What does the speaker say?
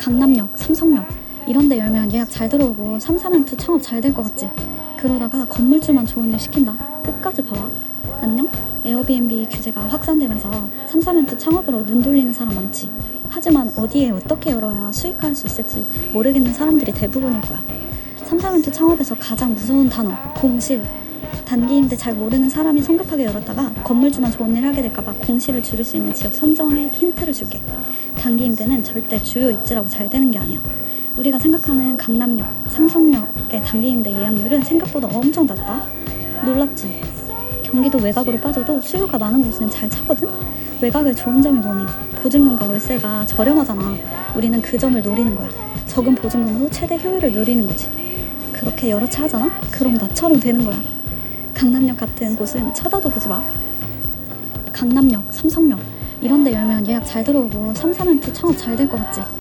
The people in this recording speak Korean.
강남역, 삼성역 이런 데 열면 예약 잘 들어오고 삼사멘트 창업 잘 될 것 같지? 그러다가 건물주만 좋은 일 시킨다. 끝까지 봐봐. 안녕? 에어비앤비 규제가 확산되면서 삼사멘트 창업으로 눈 돌리는 사람 많지. 하지만 어디에 어떻게 열어야 수익화할 수 있을지 모르겠는 사람들이 대부분일 거야. 삼사멘트 창업에서 가장 무서운 단어, 공실. 단기 임대 잘 모르는 사람이 성급하게 열었다가 건물주만 좋은 일 하게 될까봐 공실을 줄일 수 있는 지역 선정에 힌트를 줄게. 단기 임대는 절대 주요 입지라고 잘 되는 게 아니야. 우리가 생각하는 강남역, 삼성역의 단기 임대 예약률은 생각보다 엄청 낮다. 놀랍지? 경기도 외곽으로 빠져도 수요가 많은 곳은 잘 차거든? 외곽의 좋은 점이 뭐니? 보증금과 월세가 저렴하잖아. 우리는 그 점을 노리는 거야. 적은 보증금으로 최대 효율을 누리는 거지. 그렇게 여러 채 하잖아? 그럼 나처럼 되는 거야. 강남역 같은 곳은 쳐다도 보지 마. 강남역, 삼성역 이런 데 열면 예약 잘 들어오고 삼사멘트 창업 잘 될 것 같지?